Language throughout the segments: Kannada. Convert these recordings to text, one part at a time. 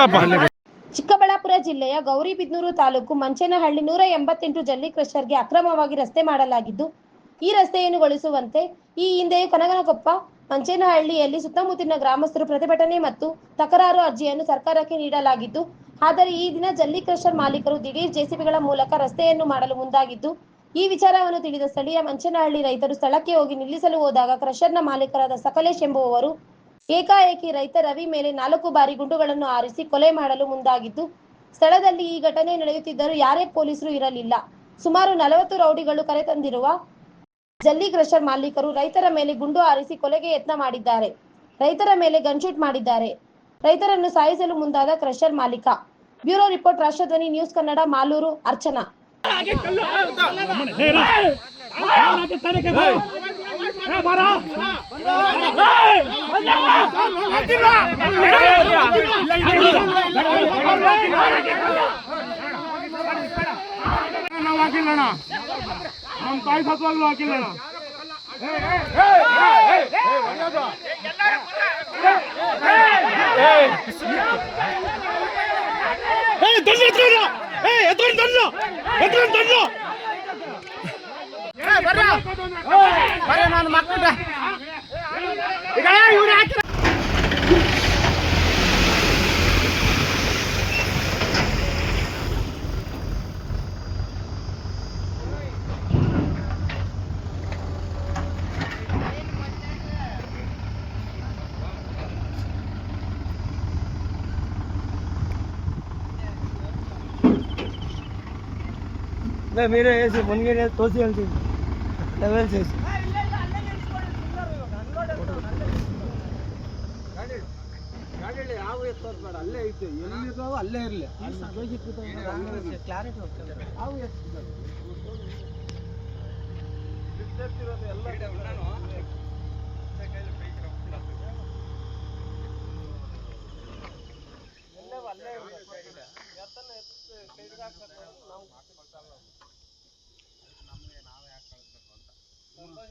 ಚಿಕ್ಕಬಳ್ಳಾಪುರ ಜಿಲ್ಲೆಯ ಗೌರಿಬಿದ್ನೂರು ತಾಲೂಕು ಮಂಚೇನಹಳ್ಳಿ ನೂರ ಎಂಬತ್ತೆಂಟು ಜಲ್ಲಿ ಕ್ರಷರ್ಗೆ ಅಕ್ರಮವಾಗಿ ರಸ್ತೆ ಮಾಡಲಾಗಿದ್ದು, ಈ ರಸ್ತೆಯನ್ನು ಗೊಳಿಸುವಂತೆ ಈ ಹಿಂದೆಯೂ ಕನಗನಕೊಪ್ಪ ಮಂಚೇನಹಳ್ಳಿಯಲ್ಲಿ ಸುತ್ತಮುತ್ತಲಿನ ಗ್ರಾಮಸ್ಥರು ಪ್ರತಿಭಟನೆ ಮತ್ತು ತಕರಾರು ಅರ್ಜಿಯನ್ನು ಸರ್ಕಾರಕ್ಕೆ ನೀಡಲಾಗಿದ್ದು, ಆದರೆ ಈ ದಿನ ಜಲ್ಲಿ ಕ್ರಷರ್ ಮಾಲೀಕರು ದಿಢೀರ್ ಜೆಸಿಬಿಗಳ ಮೂಲಕ ರಸ್ತೆಯನ್ನು ಮಾಡಲು ಮುಂದಾಗಿದ್ದು, ಈ ವಿಚಾರವನ್ನು ತಿಳಿದ ಸ್ಥಳೀಯ ಮಂಚೇನಹಳ್ಳಿ ರೈತರು ಸ್ಥಳಕ್ಕೆ ಹೋಗಿ ನಿಲ್ಲಿಸಲು ಹೋದಾಗ ಕ್ರಷರ್ನ ಮಾಲೀಕರಾದ ಸಕಲೇಶ್ ಎಂಬುವವರು ಏಕಾಏಕಿ ರೈತ ರವಿ ಮೇಲೆ ನಾಲ್ಕು ಬಾರಿ ಗುಂಡುಗಳನ್ನು ಆರಿಸಿ ಕೊಲೆ ಮಾಡಲು ಮುಂದಾಗಿದ್ದು, ಸ್ಥಳದಲ್ಲಿ ಈ ಘಟನೆ ನಡೆಯುತ್ತಿದ್ದರೂ ಯಾರೇ ಪೊಲೀಸರು ಇರಲಿಲ್ಲ. ಸುಮಾರು ನಲವತ್ತು ರೌಡಿಗಳು ಕರೆತಂದಿರುವ ಜಲ್ಲಿ ಕ್ರಷರ್ ಮಾಲೀಕರು ರೈತರ ಮೇಲೆ ಗುಂಡು ಹಾರಿಸಿ ಕೊಲೆಗೆ ಯತ್ನ ಮಾಡಿದ್ದಾರೆ. ರೈತರ ಮೇಲೆ ಗನ್ಶೂಟ್ ಮಾಡಿದ್ದಾರೆ. ರೈತರನ್ನು ಸಾಯಿಸಲು ಮುಂದಾದ ಕ್ರಷರ್ ಮಾಲೀಕ. Bureau report, Rashtradhwani news Kannada, Malur, Archana. ಹಾಕಿಲ್ಲಣ್ಣ ನಮ್ಮ ತಾಯಿ ಸತ್ವಾಗ್ಲೂ ಹಾಕಿಲ್ಲಣ್ಣ మీరే వేసి మునిగి తోసి వెళ్తుంది Level size ಗಾಡಿಯಲ್ಲಿ ಯಾವ ಎತ್ತೋದು ಬೇಡ ಅಲ್ಲೇ ಐತೆ ಎಲ್ಲಿದಾವ ಅಲ್ಲೇ ಇರಲಿ ಕ್ಲಾರಿಟಿ ಯಾವ ಎತ್ತಿರೋದು ಎಲ್ಲ ಅಲ್ಲೇ ಇರ್ತದೆ ಎತ್ತನ ಎತ್ತ ಕೈಗಾಕ ನಾವು.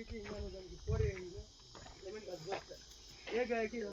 ರೀತಿ ಇನ್ನೊಂದು ನಮಗೆ ಕೋರೆ ಏನಿದೆ ಲೆಮನ್ ಬಾತ್ ಬರ್ತಾರೆ ಹೇಗಾಗಿ